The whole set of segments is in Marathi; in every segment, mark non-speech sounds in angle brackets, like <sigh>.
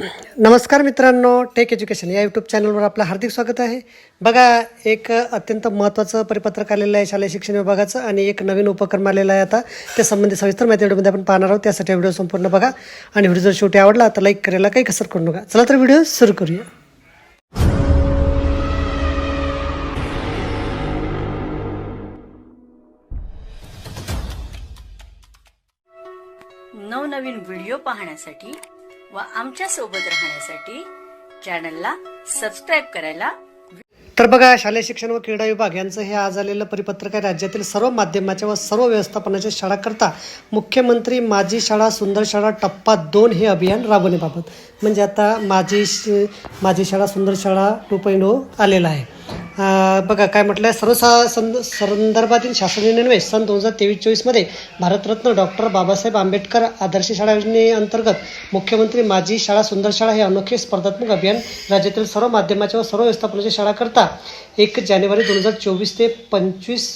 नमस्कार मित्रांनो टेक एज्युकेशन या यूट्यूब चॅनलवर आपलं हार्दिक स्वागत आहे. बघा एक अत्यंत महत्त्वाचं परिपत्रक आलेलं आहे शालेय शिक्षण विभागाचं आणि एक नवीन उपक्रम आलेला आहे आता. त्या संबंधी सविस्तर माहिती व्हिडिओमध्ये आपण पाहणार आहोत. त्यासाठी व्हिडिओ संपूर्ण बघा आणि व्हिडिओ जर शेवटी आवडला तर लाईक करायला काही कसर करू नका. चला तर व्हिडिओ सुरू करूया. नवनवीन व्हिडिओ पाहण्यासाठी व आमच्यासोबत राहण्यासाठी चॅनलला सबस्क्राईब करायला तर बघा शालेय शिक्षण व क्रीडा विभाग यांचं हे आज आलेलं परिपत्रक आहे. राज्यातील सर्व माध्यमाच्या व सर्व व्यवस्थापनाच्या शाळाकरता मुख्यमंत्री माझी शाळा सुंदर शाळा टप्पा दोन हे अभियान राबवण्याबाबत. म्हणजे आता माझी माझी शाळा सुंदर शाळा टू पॉईंट ओ आलेला आहे. बघा काय म्हटलं आहे सर्व सा संद संदर्भातील शासकीय निर्णय सन दोन हजार तेवीस चोवीसमध्ये भारतरत्न डॉक्टर बाबासाहेब आंबेडकर आदर्श शाळा योजनेअंतर्गत मुख्यमंत्री माझी शाळा सुंदर शाळा हे अनोखे स्पर्धात्मक अभियान राज्यातील सर्व माध्यमाच्या व सर्व व्यवस्थापनाच्या शाळाकरता एक जानेवारी दोन हजार चोवीस ते पंचवीस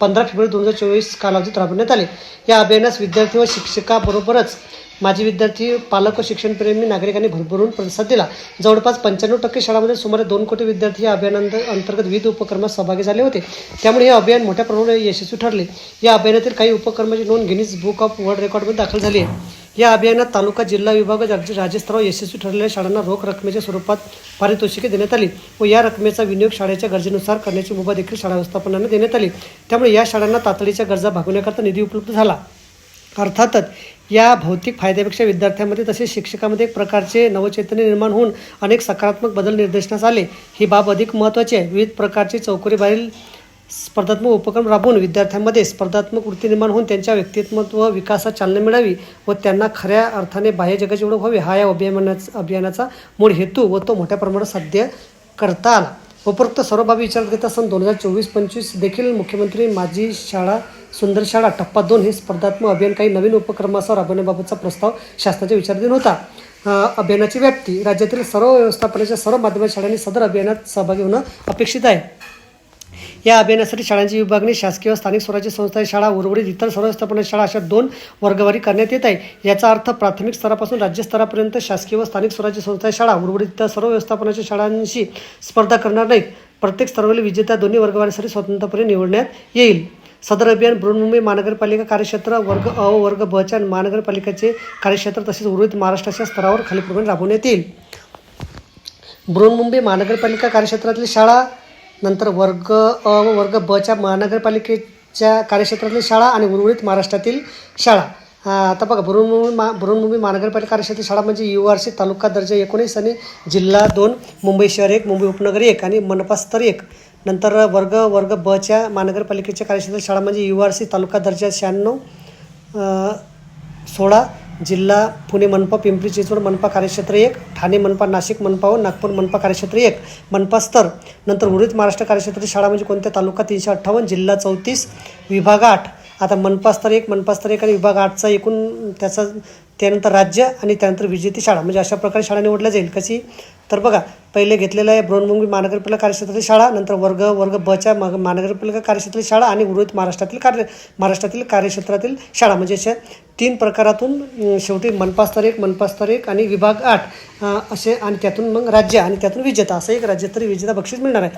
पंधरा फेब्रुवारी दोन हजार चोवीस कालावधीत राबवण्यात आले. या अभियानास विद्यार्थी व शिक्षकाबरोबरच माजी विद्यार्थी पालक व शिक्षणप्रेमी नागरिकांनी भरभरून प्रतिसाद दिला. जवळपास पंच्याण्णव टक्के शाळांमध्ये सुमारे दोन कोटी विद्यार्थी या अभियानांत अंतर्गत विविध उपक्रमात सहभागी झाले होते. त्यामुळे हे अभियान मोठ्या प्रमाणात यशस्वी ठरले. या अभियानातील काही उपक्रमाची नोंद गिनीज बुक ऑफ वर्ल्ड रेकॉर्डमध्ये दाखल झाली आहे. या अभियानात तालुका जिल्हा विभाग राज्यस्तरावर यशस्वी ठरलेल्या शाळांना रोख रकमेच्या स्वरूपात पारितोषिके देण्यात आली व या रकमेचा विनियोग शाळेच्या गरजेनुसार करण्याची मुभा देखील शाळा व्यवस्थापनाने देण्यात आली. त्यामुळे या शाळांना तातडीच्या गरजा भागवण्याकरता निधी उपलब्ध झाला. अर्थातच या भौतिक फायद्यापेक्षा विद्यार्थ्यांमध्ये तसेच शिक्षकामध्ये एक प्रकारचे नवचैतन्य निर्माण होऊन अनेक सकारात्मक बदल निर्देशनास आले. ही बाब अधिक महत्त्वाची आहे. विविध प्रकारचे चौकरीबाहेरील स्पर्धात्मक उपक्रम राबवून विद्यार्थ्यांमध्ये स्पर्धात्मक वृत्ती निर्माण होऊन त्यांच्या व्यक्तित्व विकासात चालना मिळावी व त्यांना खऱ्या अर्थाने बाह्य जगाची ओळख व्हावी हा या अभियानाचा अभियानाचा मूळ हेतू व तो मोठ्या प्रमाणात साध्य करता आला. उपरोक्त सर्व बाबी विचारात घेता सन दोन हजार चोवीस पंचवीस देखील मुख्यमंत्री माझी शाळा सुंदर शाळा टप्पा दोन हे स्पर्धात्मक अभियान काही नवीन उपक्रमासह राबवण्याबाबतचा प्रस्ताव शासनाच्या विचाराधीन होता. अभियानाची व्याप्ती राज्यातील सर्व व्यवस्थापनाच्या सर्व माध्यमिक शाळांनी सदर अभियानात सहभागी होणं अपेक्षित आहे. या अभियानासाठी शाळांची विभागणी शासकीय स्थानिक स्वराज्य संस्था शाळा उर्वरित इतर सर्व शाळा अशा दोन वर्गवारी करण्यात येत आहे. याचा अर्थ प्राथमिक स्तरापासून राज्य स्तरापर्यंत शासकीय व स्थानिक स्वराज्य संस्था शाळा उर्वरित इतर सर्व व्यवस्थापनाच्या शाळांशी स्पर्धा करणार नाहीत. प्रत्येक स्तरावरील विजेता दोन्ही वर्गवारीसाठी स्वतंत्रपणे निवडण्यात येईल. सदर अभियान बृहन्मुंबई महानगरपालिका कार्यक्षेत्र वर्ग अ वर्ग बच्या महानगरपालिकेचे कार्यक्षेत्र तसेच उर्वरित महाराष्ट्राच्या स्तरावर खालीलप्रमाणे राबवण्यात येईल. बृहन्मुंबई महानगरपालिका कार्यक्षेत्रातील शाळा नंतर वर्ग अ व वर्ग बच्या महानगरपालिकेच्या कार्यक्षेत्रातील शाळा आणि उर्वरित महाराष्ट्रातील शाळा. आता बघा भरुणमुंबई मा भरुणमुंबई महानगरपालिका कार्यक्षेत्रातील शाळा म्हणजे यू आर सी तालुका दर्जा एकोणीस आणि जिल्हा दोन मुंबई शहर एक मुंबई उपनगर एक आणि मनपा स्तर एक. नंतर वर्ग वर्ग बच्या महानगरपालिकेच्या कार्यक्षेत्रातील शाळा म्हणजे यू आर सी तालुका दर्जा शहाण्णव सोळा जिल्हा पुणे मनपा पिंपरी चिंचवड मनपा कार्यक्षेत्र एक ठाणे मनपा नाशिक मनपा व नागपूर मनपा कार्यक्षेत्र एक मनपा स्तर. नंतर उर्वरित महाराष्ट्र कार्यक्षेत्र शाळा म्हणजे कोणत्या तालुका? तीनशे अठ्ठावन्न जिल्हा चौतीस विभाग आठ. आता मनपा स्तर एक मनपा स्तर एक आणि विभाग आठचा एकूण त्याचा त्यानंतर राज्य आणि त्यानंतर विजेती शाळा. म्हणजे अशा प्रकारे शाळा निवडल्या जाईल. कशी? तर बघा पहिले घेतलेलं आहे बृहन्मुंबई महानगरपालिका कार्यक्षेत्रातील शाळा नंतर वर्ग वर्ग बच्या मग महानगरपालिका कार्यक्षेत्रातील शाळा आणि उर्वरित महाराष्ट्रातील कार्य महाराष्ट्रातील कार्यक्षेत्रातील शाळा. म्हणजे अशा तीन प्रकारातून शेवटी मनपा स्तर एक मनपा स्तर एक आणि विभाग आठ असे आणि त्यातून मग राज्य आणि त्यातून विजेता असं एक राज्यस्तरीय विजेता बक्षीस मिळणार आहे.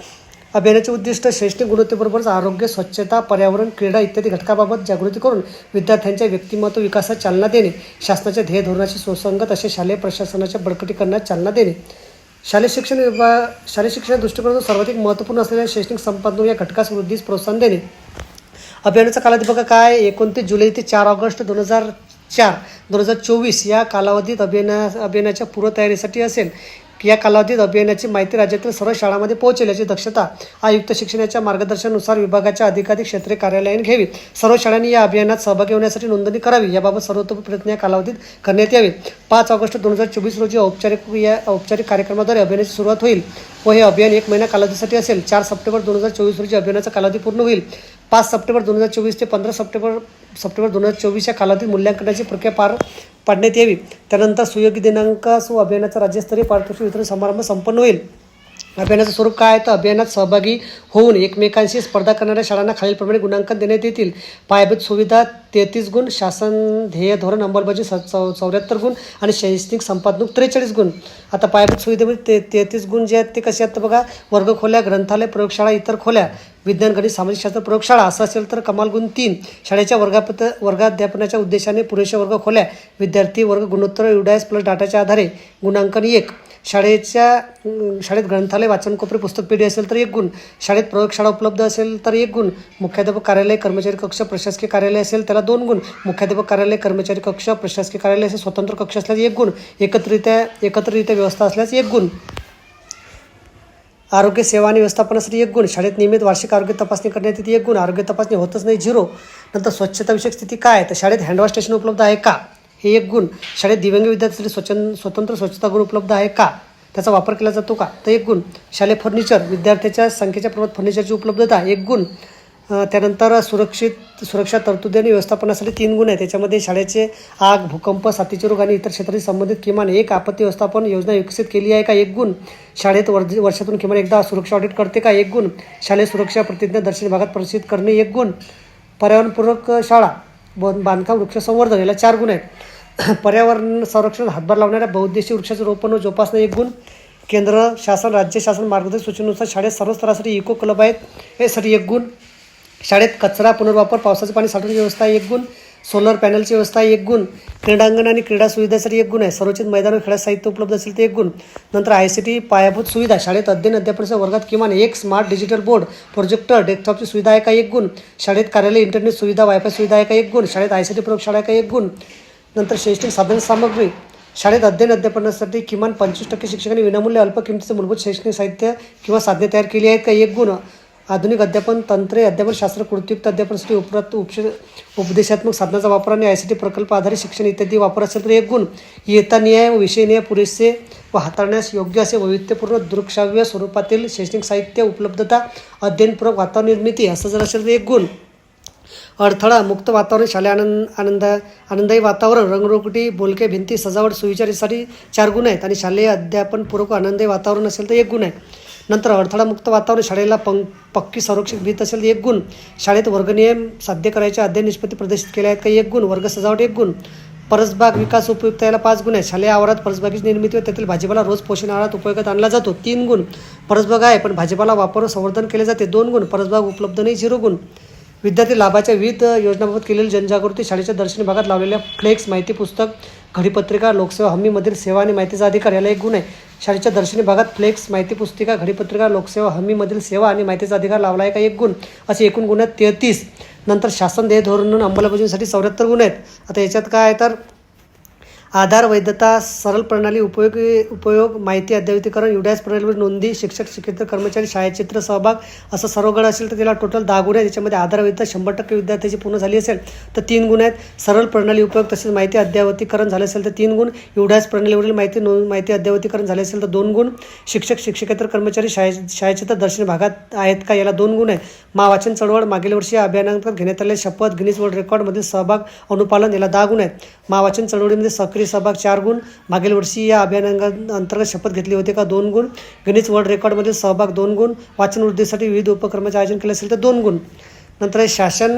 अभियानाचे उद्दिष्ट शैक्षणिक गुणवत्तेबरोबरच आरोग्य स्वच्छता पर्यावरण क्रीडा इत्यादी घटकाबाबत जागृती करून विद्यार्थ्यांच्या व्यक्तिमत्व विकासात चालना देणे शासनाच्या ध्येय धोरणाशी सुसंगत असे शालेय प्रशासनाच्या बळकटीकरणात चालना देणे. शालेय शिक्षण विभाग शालेय शिक्षण दृष्टिकोनातून सर्वाधिक महत्त्वपूर्ण असलेल्या शैक्षणिक संपादन या घटकास वृद्धीस प्रोत्साहन देणे. अभियानाचा कालावधी बघा काय? एकोणतीस जुलै ते चार ऑगस्ट दोन हजार चार दोन हजार चोवीस या कालावधीत अभियाना अभियानाच्या पूर्वतयारीसाठी असेल. या कालावधीत अभियानाची माहिती राज्यातील सर्व शाळांमध्ये पोहोचेल याची दक्षता आयुक्त शिक्षणाच्या मार्गदर्शनानुसार विभागाच्या अधिकाधिक क्षेत्रीय कार्यालयाने घ्यावी. सर्व शाळांनी या अभियानात सहभागी होण्यासाठी नोंदणी करावी. याबाबत सर्वोत्तम प्रयत्न या कालावधीत करण्यात यावे. पाच ऑगस्ट दोन हजार चोवीस रोजी औपचारिक या औपचारिक कार्यक्रमाद्वारे अभियानाची सुरुवात होईल व हे अभियान एक महिना कालावधीसाठी असेल. चार सप्टेंबर दोन हजार चोवीस रोजी अभियानाचा कालावधी पूर्ण होईल. पाच सप्टेंबर दोन हजार चोवीस ते पंधरा सप्टेंबर सप्टेंबर दोन हजार चोवीस या कालावधीत मूल्यांकनाची प्रक्रिया पार पाडण्यात यावी. त्यानंतर सुयोग्य दिनांक सु अभियानाचा राज्यस्तरीय पारितोषिक वितरण समारंभ संपन्न होईल. अभियानाचं स्वरूप काय आहे? तर अभियानात सहभागी होऊन एकमेकांशी स्पर्धा करणाऱ्या शाळांना खालीलप्रमाणे गुणांकन देण्यात येतील. पायाभूत सुविधा तेहतीस गुण शासन ध्येय धोरण अंमलबजावणी स चौ चौऱ्याहत्तर गुण आणि शैक्षणिक संपादनूक त्रेचाळीस गुण. आता पायाभूत सुविधेमध्ये ते तेहतीस गुण जे आहेत ते कसे आहेत? तर बघा वर्गखोल्या ग्रंथालय प्रयोगशाळा इतर खोल्या विज्ञान गणित सामाजिक शास्त्र प्रयोगशाळा असं असेल तर कमाल गुण तीन. शाळेच्या वर्गापत वर्गाध्यापनाच्या उद्देशाने पुरेशा वर्ग खोल्या विद्यार्थी वर्ग गुणोत्तर युडायस प्लस डाटाच्या आधारे गुणांकन एक. शाळेच्या शाळेत ग्रंथालय वाचन कोपरी पुस्तक पेढी असेल तर एक गुण. शाळेत प्रयोगशाळा उपलब्ध असेल तर एक गुण. मुख्याध्यापक कार्यालय कर्मचारी कक्ष प्रशासकीय कार्यालय असेल त्याला दोन गुण. मुख्याध्यापक कार्यालय कर्मचारी कक्ष प्रशासकीय कार्यालय असेल स्वतंत्र कक्ष असल्यास एक गुण. एकत्रित्या एकत्ररित्या व्यवस्था असल्यास एक गुण. आरोग्य सेवा आणि व्यवस्थापनासाठी एक गुण. शाळेत नियमित वार्षिक आरोग्य तपासणी करण्यात येते एक गुण. आरोग्य तपासणी होतच नाही झिरो. नंतर स्वच्छताविषयक स्थिती काय? आहे तर शाळेत हँडवॉश स्टेशन उपलब्ध आहे का? हे एक गुण. शाळेत दिव्यांग विद्यार्थ्यांसाठी स्वच्छ स्वतंत्र स्वच्छता गुण उपलब्ध आहे का? त्याचा वापर केला जातो का? तर एक गुण. शालेय फर्निचर. विद्यार्थ्याच्या संख्येच्या प्रमाणात फर्निचरची उपलब्धता. एक गुण. त्यानंतर सुरक्षित सुरक्षा तरतुदी आणि व्यवस्थापनासाठी तीन गुण आहेत. त्याच्यामध्ये शाळेचे आग भूकंप साथीचे रोग आणि इतर क्षेत्राशी संबंधित किमान एक आपत्ती व्यवस्थापन योजना विकसित केली आहे का? एक गुण. शाळेत वर्ज वर्षातून किमान एकदा सुरक्षा ऑडिट करते का? एक गुण. शालेय सुरक्षा प्रतिज्ञा दर्शनी भागात प्रसिद्ध करणे एक गुण. पर्यावरणपूरक शाळा बांधकाम वृक्ष संवर्धन याला चार गुण आहेत. <coughs> पर्यावरण संरक्षण हातभार लावणाऱ्या बहुउद्देशीय वृक्षाचं रोपण व जोपासना एक गुण. केंद्र शासन राज्य शासन मार्गदर्शक सूचनेनुसार शाळेत सर्व स्तरासाठी इको क्लब आहेत. हे यासाठी एक गुण. शाळेत कचरा पुनर्वापर पावसाचे पाणी साठवण्याची व्यवस्था एक गुण. सोलर पॅनलची व्यवस्था एक गुण. क्रीडांगण आणि क्रीडा सुविधेसाठी एक गुण आहे. सर्वोचित मैदान खेळा साहित्य उपलब्ध असेल ते एक गुण. नंतर आय सी टी पायाभूत सुविधा. शाळेत अध्ययन अध्यापनाच्या वर्गात किमान एक स्मार्ट डिजिटल बोर्ड प्रोजेक्टर डेस्कटॉपची सुविधा आहे का एक गुण. शाळेत कार्यालय इंटरनेट सुविधा वायफाय सुविधा आहे का एक गुण. शाळेत आय सी टी प्रयोगशाळा आहे का एक गुण. नंतर शैक्षणिक साधन सामग्री. शाळेत अध्ययन अध्यापनासाठी किमान पंचवीस टक्के शिक्षकांनी विनामूल्य अल्प किमतीचे मूलभूत शैक्षणिक साहित्य किंवा साधने तयार केली आहेत का? एक गुण आधुनिक अध्यापन तंत्रे अध्यापन शास्त्र कृतीयुक्त अध्यापनासाठी उपरात उपश उपदेशात्मक साधनाचा वापर आणि आय सी टी प्रकल्प आधारित शिक्षण इत्यादी वापर असेल तर एक गुण येता न्याय व विषय न्याय पुरेसे व हाताळण्यास योग्य असे वैविध्यपूर्ण दृकश्राव्य स्वरूपातील शैक्षणिक साहित्य उपलब्धता अध्ययनपूर्वक वातावरण निर्मिती असं जर असेल तर एक गुण. अडथळा मुक्त वातावरण शालेय आनंद आनंद आनंदायी वातावरण रंगरोगटी बोलके भिंती सजावट सुविचारीसाठी चार गुण आहेत आणि शालेय अध्यापन पूर्वक आनंदायी वातावरण असेल तर एक गुण आहे. नंतर अडथळा मुक्त वातावरण शाळेला पं पक्की संरक्षित भीत असेल एक गुण. शाळेत वर्गनियम साध्य करायचे अध्ययन निष्पत्ती प्रदर्शित केल्या आहेत का एक गुण. वर्ग सजावट एक गुण. परसबाग विकास उपयुक्त याला पाच गुण आहेत. शालेय आवारात परसबागीची निर्मिती व त्यातील भाजीपाला रोज पोषण आहारात उपयोगात आणला जातो तीन गुण. परसबाग आहे पण भाजीपाला वापर संवर्धन केले जाते दोन गुण. परसबाग उपलब्ध नाही झिरो गुण. विद्यार्थी लाभाच्या विविध योजनांबाबत केलेली जनजागृती शाळेच्या दर्शनी भागात लावलेल्या फ्लेक्स माहिती पुस्तक घडीपत्रिका लोकसेवा हमीमधील सेवा आणि माहितीचा अधिकार याला एक गुण आहे. शाळेच्या दर्शनी भागात फ्लेक्स माहिती पुस्तिका घडीपत्रिका लोकसेवा हमीमधील सेवा आणि माहितीचा अधिकार लावला आहे का एक गुण. असे एकूण गुण आहेत तेहतीस. नंतर शासन देय धोरण अंमलबजावणीसाठी चौऱ्याहत्तर गुण आहेत. आता याच्यात काय आहे तर आधार वैधता सरल प्रणाली उपयोगी उपयोग माहिती अद्ययावतीकरण युडॅस प्रणालीवर नोंदी शिक्षक शिक्षेत्र कर्मचारी शाळेचित्र सहभाग असं सर्व गड असेल तर त्याला टोटल दहा गुण आहेत. त्याच्यामध्ये आधार वैधता शंभर टक्के विद्यार्थ्याची पूर्ण झाली असेल तर तीन गुण आहेत. सरळ प्रणाली उपयोग तसेच माहिती अद्ययावतीकरण झालं असेल तर तीन गुण. युडॅस प्रणालीवरील माहिती नोंद माहिती अद्ययावतीकरण झाले असेल तर दोन गुण. शिक्षक शिक्षकेतर कर्मचारी शाळे शाळेचित्र दर्शन भागात आहेत का? याला दोन गुण आहेत. मा वाचन चळवळ मागील वर्षी अभियानांतर घेण्यात आलेल्या शपथ गिनीज वर्ल्ड रेकॉर्डमधील सहभाग अनुपालन याला दहा गुण आहेत. मा वाचन चळवळीमध्ये सक्रिय सहभाग चार गुण. मागील वर्षी या अभियाना अंतर्गत शपथ घेतली होती का? दोन गुण. गिनीज वर्ल्ड रेकॉर्डमधील सहभाग दोन गुण. वाचनवृद्धीसाठी विविध उपक्रमाचे आयोजन केले असेल तर दोन गुण. नंतर शासन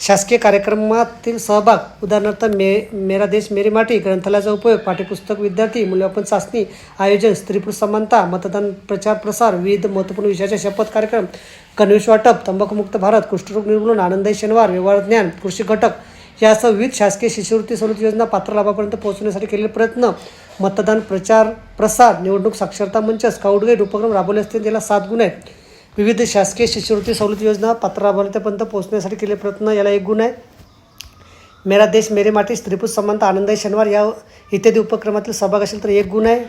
शासकीय कार्यक्रमातील सहभाग. उदाहरणार्थ मे मेरा देश मेरी माटी ग्रंथालयाचा उपयोग पाठ्यपुस्तक विद्यार्थी मूल्यमापन चाचणी आयोजन स्त्रीपुरुष समानता मतदान प्रचार प्रसार विविध महत्त्वपूर्ण विषयाचे शपथ कार्यक्रम गणवेश वाटप तंबाखूमुक्त भारत कुष्ठरोग निर्मूलन आनंदाई शनिवार व्यवहार ज्ञान कृषी घटक यासह विविध शासकीय शिष्यवृत्ती सवलत योजना पात्र लाभापर्यंत पोहोचवण्यासाठी केलेले प्रयत्न मतदान प्रचार प्रसार निवडणूक साक्षरता मंच स्काउट गाईड उपक्रम राबवले असतील त्याला सात गुण आहेत. विविध शासकीय शिष्यवृत्ती सवलत योजना पात्र लाभार्थ्यापर्यंत पोहोचण्यासाठी केलेले प्रयत्न याला एक गुण आहे. मेरा देश मेरे माटी स्त्रीपुरुष समानता आनंदाई शनिवार या इत्यादी उपक्रमातील सहभाग असेल तर एक गुण आहे.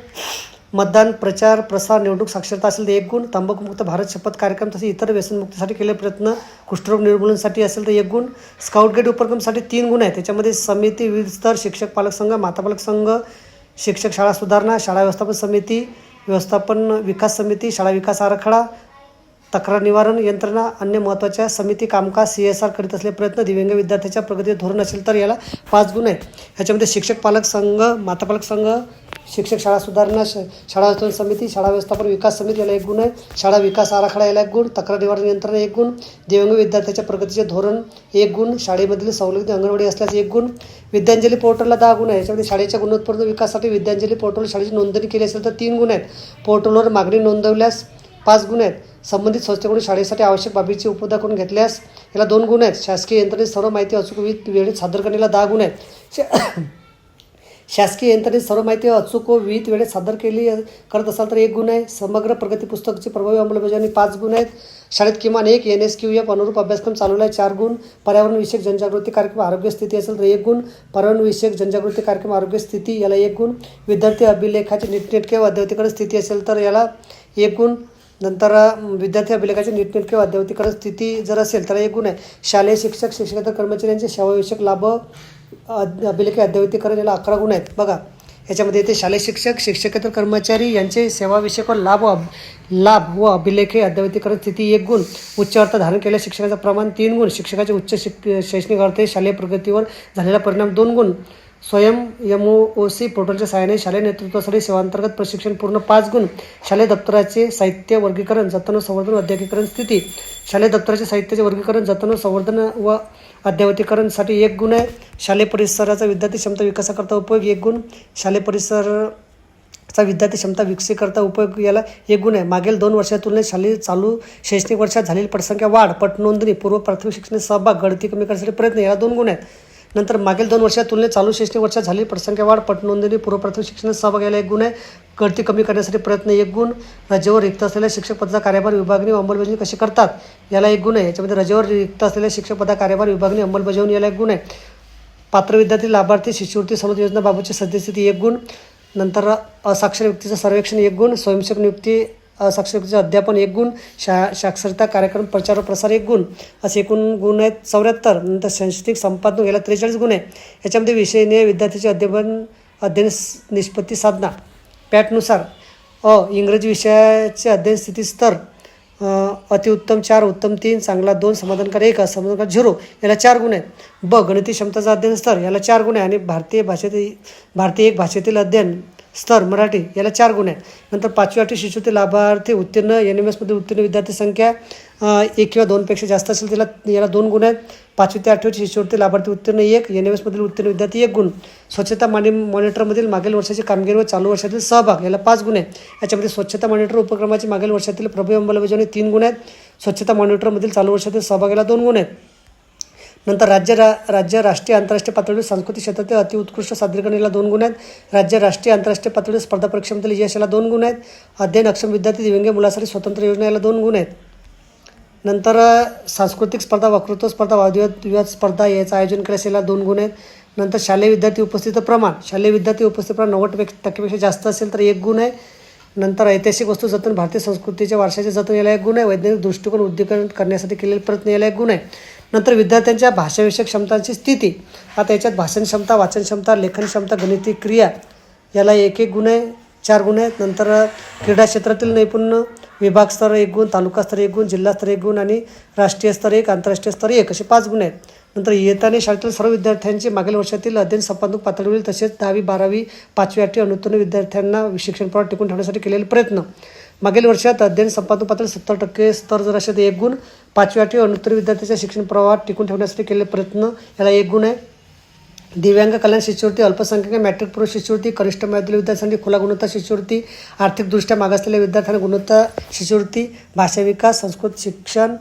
मतदान प्रचार प्रसार निवडणूक साक्षरता असेल तर एक गुण तंबाखूमुक्त भारत शपथ कार्यक्रम तसेच इतर व्यसनमुक्तीसाठी केलेले प्रयत्न कुष्ठरोग निर्मूलनासाठी असेल तर एक गुण स्काउट गेट उपक्रमासाठी तीन गुण आहेत. त्याच्यामध्ये समिती विविध स्तर शिक्षक पालक संघ मातापालक संघ शिक्षक शाळा सुधारणा शाळा व्यवस्थापन समिती व्यवस्थापन विकास समिती शाळा विकास आराखडा तक्रार निवारण यंत्रणा अन्य महत्त्वाच्या समिती कामकाज सी एस आर करीत असलेले प्रयत्न दिव्यांग विद्यार्थ्याच्या प्रगती धोरण असेल तर याला पाच गुण आहेत. ह्याच्यामध्ये शिक्षक पालक संघ मातापालक संघ शिक्षक शाळा सुधारणा श शाळा व्यवस्थापन समिती शाळा व्यवस्थापन विकास समिती याला एक गुण आहे. शाळा विकास आराखडा याला एक गुण तक्रार निवारण यंत्रणा एक गुण दिव्यांग विद्यार्थ्याच्या प्रगतीचे धोरण एक गुण शाळेमधील सवलती अंगणवाडी असल्यास एक गुण विद्यांजली पोर्टलला दहा गुण आहे याच्यामध्ये शाळेच्या गुणोत्तर विकासासाठी विद्यांजली पोर्टल शाळेची नोंदणी केली असेल तर तीन गुण आहेत. पोर्टलवर मागणी नोंदवल्यास पाच गुण आहेत. संबंधित संस्थेकडून शाळेसाठी आवश्यक बाबीची उपलब्ध करून घेतल्यास याला दोन गुण आहेत. शासकीय यंत्रणेत सर्व माहिती अचूक विविध वेळेत सादर करण्याला दहा गुण आहेत. शा- शासकीय यंत्रणेत सर्व माहिती अचूक व विहित वेळेत सादर केली करत असाल तर एक गुण आहे. समग्र प्रगती पुस्तकाची प्रभावी अंमलबजावणी पाच गुण आहेत. शाळेत किमान एक एन एस क्यू एफ अनुरूप अभ्यासक्रम चालवला आहे चार गुण. पर्यावरणविषयक जनजागृती कार्यक्रम आरोग्य स्थिती असेल तर एक गुण. पर्यावरणविषयक जनजागृती कार्यक्रम आरोग्य स्थिती याला एक गुण. विद्यार्थी अभिलेखाची नीटनेटके व अद्ययावतीकरण स्थिती असेल तर याला एक गुण. नंतर विद्यार्थी अभिलेखाची नीटनेटके किंवा अद्ययावतीकरण स्थिती जर असेल तर एक गुण आहे. शालेय शिक्षक शिक्षकेतर कर्मचाऱ्यांचे सेवाविषयक लाभ अ- अभिलेखे अद्ययावतीकरण याला अकरा गुण आहेत. बघा याच्यामध्ये येते शालेय शिक्षक शिक्षकेतर कर्मचारी यांचे सेवाविषयक व लाभ व लाभ व अभिलेखे अद्ययावतीकरण स्थिती एक गुण. उच्च अर्थ धारण केलेल्या शिक्षकाचं प्रमाण तीन गुण. शिक्षकाचे उच्च शिक शैक्षणिक अर्थ शालेय प्रगतीवर झालेला परिणाम दोन गुण. स्वयं एम ओ सी पोर्टलच्या सहाय्याने शालेय नेतृत्वासाठी सेवांतर्गत प्रशिक्षण पूर्ण पाच गुण शालेय दप्तराचे साहित्य वर्गीकरण जतन संवर्धन व स्थिती. शालेय दप्तराचे साहित्याचे वर्गीकरण जतन व संवर्धन व अद्ययावतीकरणसाठी एक गुण आहे. शालेय परिसराचा विद्यार्थी क्षमता विकासाकरता उपयोग एक गुण. शालेय परिसर चा विद्यार्थी क्षमता विकसित करता उपयोग याला एक गुण आहे. मागील दोन वर्षाच्या तुलनेत शालेय चालू शैक्षणिक वर्षात झालेली पटसंख्या वाढ पट नोंदणी पूर्व प्राथमिक शिक्षण सहभाग गळती कमी करण्यासाठी प्रयत्न याला दोन गुण आहेत. नंतर मागील दोन वर्षात तुलनेत चालू शैक्षणिक वर्षात झालेली प्रसंख्या वाढ पटनोंदणी पूर्वप्रथम पूर्व शिक्षण सहभाग याला एक गुण आहे. गळती कमी करण्यासाठी प्रयत्न एक गुण. रजेवर रिक्त असलेल्या शिक्षक पदाचा कार्यभार विभागणी अंमलबजावणी कशी करतात याला एक गुण आहे. याच्यामध्ये रजेवर रिक्त असलेल्या शिक्षक पदा कार्यभार विभागणी अंमलबजावणी याला एक गुण आहे. पात्र विद्यार्थी लाभार्थी शिष्यवृत्ती सवलत योजनाबाबतची सद्यस्थिती एक गुण. नंतर असाक्षर व्यक्तीचं सर्वेक्षण एक गुण. स्वयंसेवक नियुक्ती असाक्षर अध्यापन एक गुण शा साक्षरता कार्यक्रम प्रचार व प्रसार एक गुण. असे एकूण गुण आहेत चौऱ्याहत्तर. नंतर शैक्षणिक संपादन याला त्रेचाळीस गुण आहे. याच्यामध्ये विषयने विद्यार्थ्याचे अध्यापन अध्ययन निष्पत्ती साधना. पॅटनुसार अ इंग्रजी विषयाचे अध्ययन स्थिती स्तर अतिउत्तम चार उत्तम तीन चांगला दोन समाधानकार एक असमाधानकार झिरो याला चार गुण आहेत. ब गणिती क्षमताचा अध्ययन स्तर याला चार गुण आहे. आणि भारतीय भाषेतील भारतीय एक भाषेतील अध्ययन स्तर मराठी याला चार गुण आहे नंतर पाचवी आठवी शिष्यवृत्ती लाभार्थी उत्तीर्ण एन एम एसमध्ये उत्तीर्ण विद्यार्थी संख्या एक किंवा दोनपेक्षा जास्त असेल त्याला याला दोन गुण आहेत. पाचवी ते आठवीची शिष्यवृत्ती लाभार्थी उत्तीर्ण एक एन एम एसमधील उत्तीर्ण विद्यार्थी एक गुण. स्वच्छता माने मॉनिटरमधील मागील वर्षाची कामगिरी व चालू वर्षातील सहभाग याला पाच गुण आहे याच्यामध्ये स्वच्छता मॉनिटर उपक्रमाची मागील वर्षातील प्रभावी अंमलबजावणी तीन गुण आहेत. स्वच्छता मॉनिटरमधील चालू वर्षातील सहभाग याला दोन गुण आहेत. नंतर राज्य रा राज्य राष्ट्रीय आंतरराष्ट्रीय पातळीवर सांस्कृतिक क्षेत्रातील अतिउत्कृष्ट सादरीकरण याला दोन गुण आहेत. राज्य राष्ट्रीय आंतरराष्ट्रीय पातळीवर स्पर्धा परीक्षेमधील यश याला दोन गुण आहेत. अध्ययन अक्षम विद्यार्थी दिव्यांग मुलासाठी स्वतंत्र योजना याला दोन गुण आहेत. नंतर सांस्कृतिक स्पर्धा वक्तृत्व स्पर्धा वादविवाद विवाद स्पर्धा याचं आयोजन केल्यास याला दोन गुण आहेत. नंतर शालेय विद्यार्थी उपस्थित प्रमाण. शालेय विद्यार्थी उपस्थित प्रमाण नव्वद टक्केपेक्षा जास्त असेल तर एक गुण आहे. नंतर ऐतिहासिक वस्तू जतन भारतीय संस्कृतीच्या वारशाचे जतन याला एक गुण आहे. वैज्ञानिक दृष्टिकोन उद्योग करण्यासाठी केलेले प्रयत्न याला एक गुण आहे. नंतर विद्यार्थ्यांच्या भाषाविषयक क्षमतांची स्थिती. आता याच्यात भाषण क्षमता वाचन क्षमता लेखन क्षमता गणिती क्रिया याला एक एक गुण आहे चार गुण आहेत. नंतर क्रीडा क्षेत्रातील नैपुण्य विभाग स्तर एक गुण तालुका स्तर एक गुण जिल्हा स्तर एक गुण आणि राष्ट्रीय स्तर एक आंतरराष्ट्रीय स्तर एक असे पाच गुण आहेत. नंतर येताने शाळेतील सर्व विद्यार्थ्यांचे मागील वर्षातील अध्ययन संपादक पातळीवरील तसेच दहावी बारावी पाचवी आठवी अनुत्तीर्ण विद्यार्थ्यांना शिक्षण प्रवाह टिकून ठेवण्यासाठी केलेले प्रयत्न. मागील वर्षात अध्ययन संपादक पातळी सत्तर टक्के स्तर जर असेल तर एक गुण पाचवी आठवी अनुत्तर विद्यार्थ्यांच्या शिक्षण प्रवाहात टिकून ठेवण्यासाठी केलेले प्रयत्न याला एक गुण आहे. दिव्यांग कल्याण शिष्यवृत्ती अल्पसंख्याक मॅट्रिक पूर्व शिष्यवृत्ती कनिष्ठ महाविद्यालय विद्यार्थ्यांसाठी खुला गुणवत्ता शिष्यवृत्ती आर्थिकदृष्ट्या मागासलेल्या विद्यार्थ्यांना गुणवत्ता शिष्यवृत्ती भाषा विकास संस्कृत शिक्षण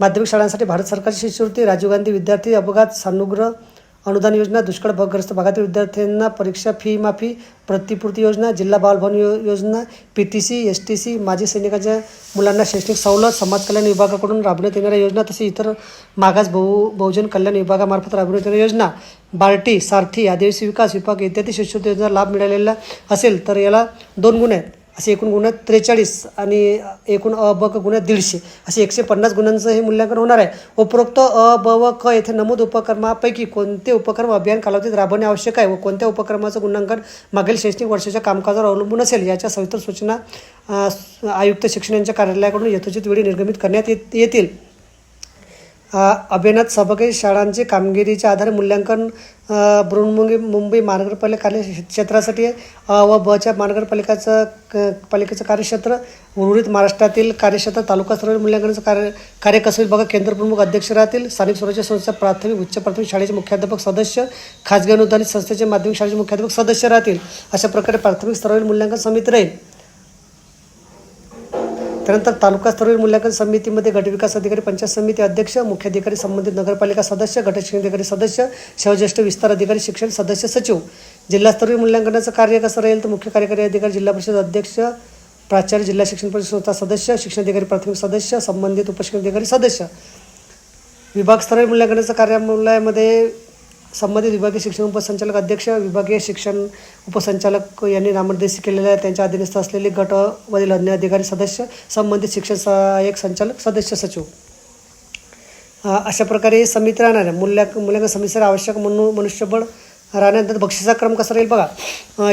माध्यमिक शाळांसाठी भारत सरकारची शिष्यवृत्ती राजीव गांधी विद्यार्थी अपघात सानुग्रह अनुदान योजना दुष्काळ भागग्रस्त भागातील विद्यार्थ्यांना परीक्षा फी माफी प्रतिपूर्ती योजना जिल्हा बालभवन यो योजना P T C S T C माजी सैनिकांच्या मुलांना शैक्षणिक सवलत समाज कल्याण विभागाकडून राबवण्यात येणाऱ्या योजना तसेच इतर मागास बहु बहुजन कल्याण विभागामार्फत राबवण्यात येणाऱ्या योजना बार्टी सारथी आदिवासी विकास विभाग इत्यादी शिष्यवृत्ती योजना लाभ मिळालेला असेल तर याला दोन गुण आहेत. असे एकूण गुन्हे त्रेचाळीस आणि एकूण अ ब क गुन्हे दीडशे. असे एकशे पन्नास गुन्ह्यांचं हे मूल्यांकन होणार आहे. उपरोक्त अ ब व क येथे नमूद उपक्रमापैकी कोणते उपक्रम अभियान कालावधीत राबवणे आवश्यक आहे व कोणत्या उपक्रमाचं गुणांकन मागील शैक्षणिक वर्षाच्या कामकाजावर अवलंबून असेल याच्या सविस्तर सूचना आयुक्त शिक्षण यांच्या कार्यालयाकडून यथोचित वेळी निर्गमित करण्यात येत येतील. अ, अभियानात सहभागी कामगिरीचे कामगिरीच्या आधारे मूल्यांकन बृहन्मुंबई मुंबई महानगरपालिका क्षेत्रासाठी अ व बच्या महानगरपालिकाचं क पालिकेचं कार्यक्षेत्र उर्वरित महाराष्ट्रातील कार्यक्षेत्र तालुका स्तरावर मूल्यांकनाचं कार्य कार्य कसं होईल बघा केंद्रप्रमुख अध्यक्ष राहतील स्थानिक स्वराज्य संस्था प्राथमिक उच्च प्राथमिक शाळेचे मुख्याध्यापक सदस्य खाजगी अनुदानित संस्थेचे माध्यमिक शाळेचे मुख्याध्यापक सदस्य राहतील. अशा प्रकारे प्राथमिक स्तरावरील मूल्यांकन समिती राहील. त्यानंतर तालुका मूल्यांकन समितीमध्ये गटविकास अधिकारी पंचायत समिती अध्यक्ष मुख्याधिकारी संबंधित नगरपालिका सदस्य गट शिक्षण अधिकारी सदस्य शवज्येष्ठ विस्तार अधिकारी शिक्षण सदस्य सचिव. जिल्हास्तरीय मूल्यांकनाचं कार्य कसं राहील? तर मुख्य कार्यकारी अधिकारी जिल्हा परिषद अध्यक्ष प्राचार्य जिल्हा शिक्षण परिषद संस्था सदस्य शिक्षण अधिकारी प्राथमिक सदस्य संबंधित उपशिक्षण अधिकारी सदस्य. विभागस्तरीय मूल्यांकनाचं कार्यालयामध्ये संबंधित विभागीय शिक्षण उपसंचालक अध्यक्ष विभागीय शिक्षण उपसंचालक यांनी नामनिर्देश केलेल्या त्यांच्या अधीनस्थ असलेले गटवरील अन्य अधिकारी सदस्य संबंधित शिक्षण सहाय्यक संचालक सदस्य सचिव. अशा प्रकारे समिती राहणार आहे. मूल्यांक मूल्यांकन समितीसाठी आवश्यक मनु मनुष्यबळ राहण्यानंतर बक्षिसाचा क्रम कसा राहील बघा.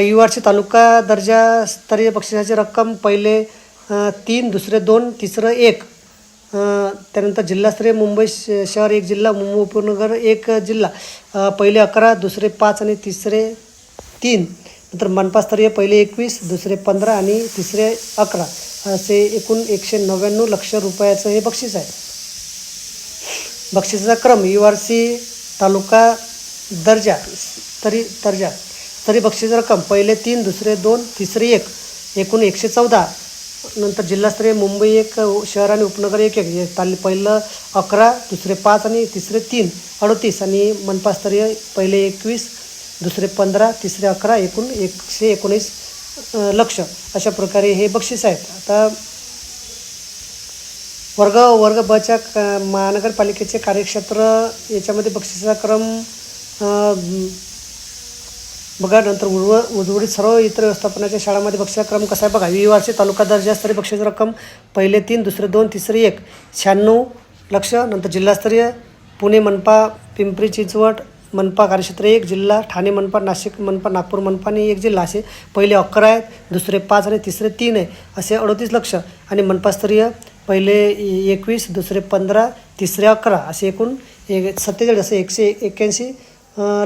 यू आरची तालुका दर्जा स्तरीय बक्षिसाची रक्कम पहिले तीन दुसरे दोन तिसरं एक. त्यानंतर जिल्हास्तरीय मुंबई श शहर एक जिल्हा मुंबई उपनगर एक जिल्हा. पहिले अकरा दुसरे पाच आणि तिसरे तीन. नंतर मनपास्तरीय पहिले एकवीस दुसरे पंधरा आणि तिसरे अकरा. असे एकूण एकशे नव्याण्णव लक्ष रुपयाचं हे बक्षीस आहे. बक्षिसाचा क्रम यू आर सी तालुका दर्जा तरी दर्जा. तरी बक्षीस रक्कम पहिले तीन दुसरे दोन तिसरे एक. एकूण एकशे चौदा. नंतर जिल्हास्तरीय मुंबई एक शहर आणि उपनगर एक एक. ताल पहिलं अकरा दुसरे पाच आणि तिसरे तीन अडतीस आणि मनपास्तरीय पहिले एकवीस दुसरे पंधरा तिसरे अकरा एकूण एकशे एकोणीस लक्ष. अशा प्रकारे हे बक्षीस आहेत. आता वर्ग वर्ग बच्या का महानगरपालिकेचे कार्यक्षेत्र याच्यामध्ये बक्षिसाचा क्रम बघा नंतर उर्व उर्वरित सर्व इतर व्यवस्थापनाच्या शाळांमध्ये बक्षिसाचा क्रम कसा आहे बघा. विवारचे तालुका दर्जास्तरीय बक्षीस रक्कम पहिले तीन दुसरे दोन तिसरे एक. शहाण्णव लक्ष नंतर जिल्हास्तरीय पुणे मनपा पिंपरी चिंचवड मनपा कार्यक्षेत्र एक जिल्हा ठाणे मनपा नाशिक मनपा नागपूर मनपा आणि एक जिल्हा असे पहिले अकरा आहेत. दुसरे पाच आणि तिसरे तीन आहे असे अडतीस लक्ष. आणि मनपास्तरीय पहिले एकवीस दुसरे पंधरा तिसरे अकरा असे एकूण एक सत्तेचाळीस असे एकशे एक्क्याऐंशी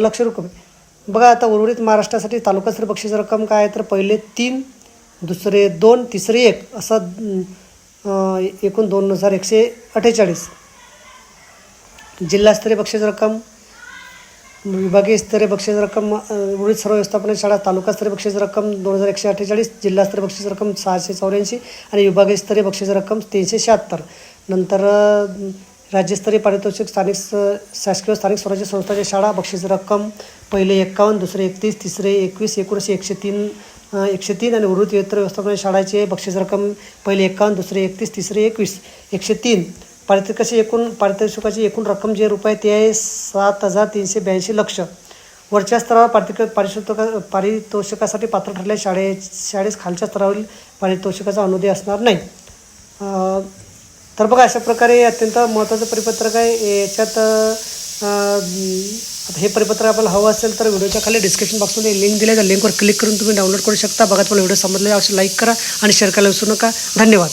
लक्ष रुपये बघा आता उर्वरित महाराष्ट्रासाठी तालुकास्तरीय बक्षीस रक्कम काय आहे? तर पहिले तीन दुसरे दोन तिसरे एक असं एकूण दोन हजार एकशे अठ्ठेचाळीस. जिल्हास्तरीय बक्षीस रक्कम विभागीय स्तरीय बक्षीस रक्कम उर्वरित सर्व व्यवस्थापन शाळा तालुकास्तरीय बक्षीस रक्कम दोन हजार एकशे अठ्ठेचाळीस जिल्हास्तरीय बक्षीस रक्कम सहाशे चौऱ्याऐंशी आणि विभागीय स्तरीय बक्षीस रक्कम तीनशे शहात्तर. नंतर राज्यस्तरीय पारितोषिक स्थानिक स- शासकीय स्थानिक स्वराज्य संस्थाच्या शाळा बक्षीस रक्कम पहिले एक्कावन्न दुसरे एकतीस तिसरे एकवीस एकोणीसशे एकशे तीन एकशे तीन आणि उर्वरित व्यवस्थापन शाळाचे बक्षीस रक्कम पहिले एक्कावन्न दुसरे एकतीस तिसरे एकवीस एकशे तीन पारितोषिकाची एकूण पारितोषिकाची एकूण रक्कम जे रुपये ते आहे सात हजार तीनशे ब्याऐंशी लक्ष. वरच्या स्तरावर पारितोषिक पारितोषिका पारितोषिकासाठी पात्र ठरलेल्या शाळे शाळेस खालच्या स्तरावरील पारितोषिकाचा अनुदय असणार नाही. तर बघा अशा प्रकारे अत्यंत महत्त्वाचं परिपत्रक आहे. याच्यात आता हे परिपत्रक आपल्याला हवं असेल तर व्हिडिओच्या खाली डिस्क्रिप्शन बॉक्समध्ये लिंक दिले त्या लिंकवर क्लिक करून तुम्ही डाउनलोड करू शकता. बघा तुम्हाला व्हिडिओ समजले अवश्य लाईक करा आणि शेअर करायला विसरू नका. धन्यवाद.